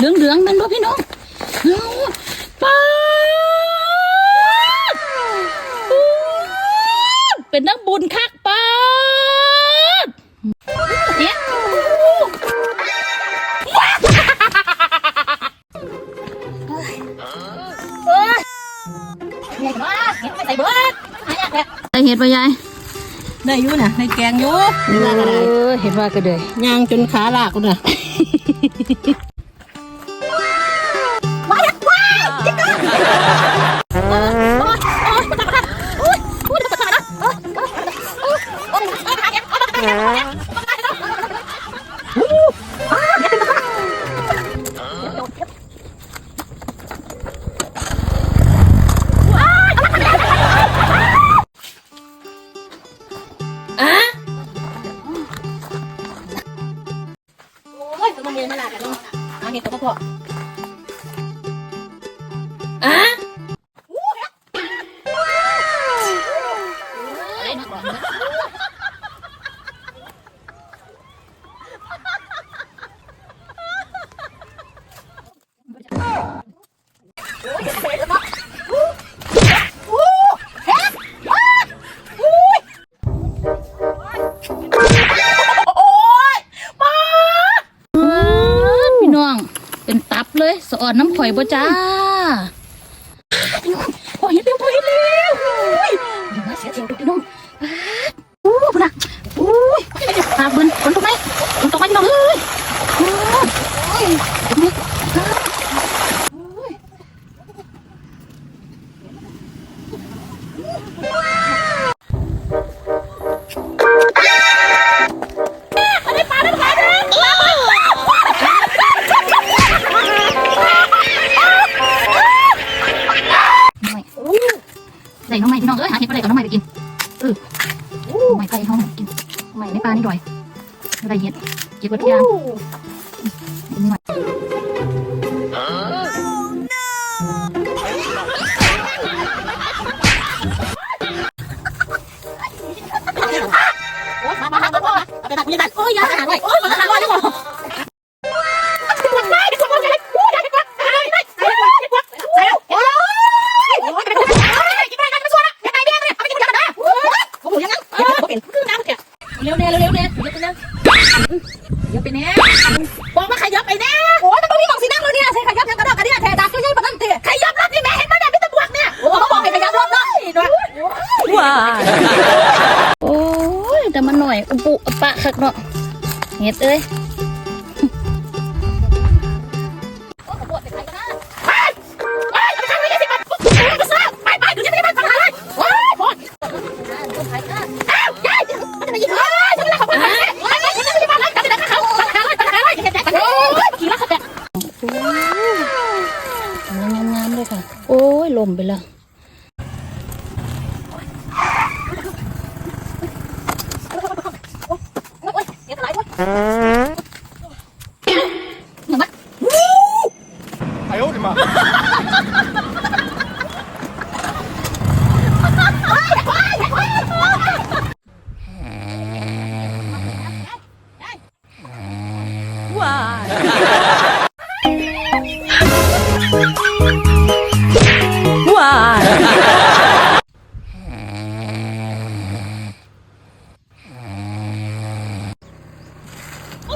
เหลืองเหลืองมันบ่พี่น้องเอาป้าเป็นนักบุญคักป้าเนี่ยได้เห็ดปะยายได้อยู่นะในแกงอยู่เห็นว่าก็ได้ย่างจนขาลากกูนะ โอ้ยมันมีมาลากันเนาะอันนี้ก็พอ เลยสะอ่อนน้ำข่อยบ่จ้าข่อยเร็วข่อยเร็วเดี๋ยวเสียเสียงดุกน้อง น้องใหม่พี่น้องเอ้ยหาเห็ดปลาไหลกับน้องใหม่ไปกินเออใหม่ไปน้องใหม่กินใหม่ในปลานี่ดอยอะไรเห็ดเก็บไว้ทุกอย่างน้องใหม่มามามาพ่อเอาไปตัดมีดตัดโอ้ยยาหาไว้โอ้ยมาหาไว้ดีกว่า เร็วเร็วเร็วเร็วเดี๋ยวไปนั่งเดี๋ยวไปแน่บอกว่าขยับไปแน่โอ้ยมันต้องมีหมองสีนั่งเลยเนี่ยใช่ขยับยังกระดกกระเดี่ยแทดักก็ยังปนั่นเตะขยับรถนี่แม่เห็นไหมเนี่ยพี่ตะบวกเนี่ยโอ้บอกให้ขยับรถเลยว้าโอ้ยแต่มันหน่อยอุปุอปะคักเนาะเห็ดเอ้ย งามๆเลยค่ะ โอ้ยลมไปแล้ว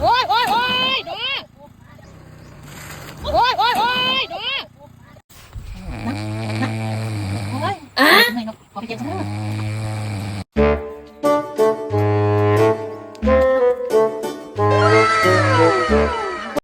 โอ้ยโอ้ยโอ้ยดอโอ้ยโอ้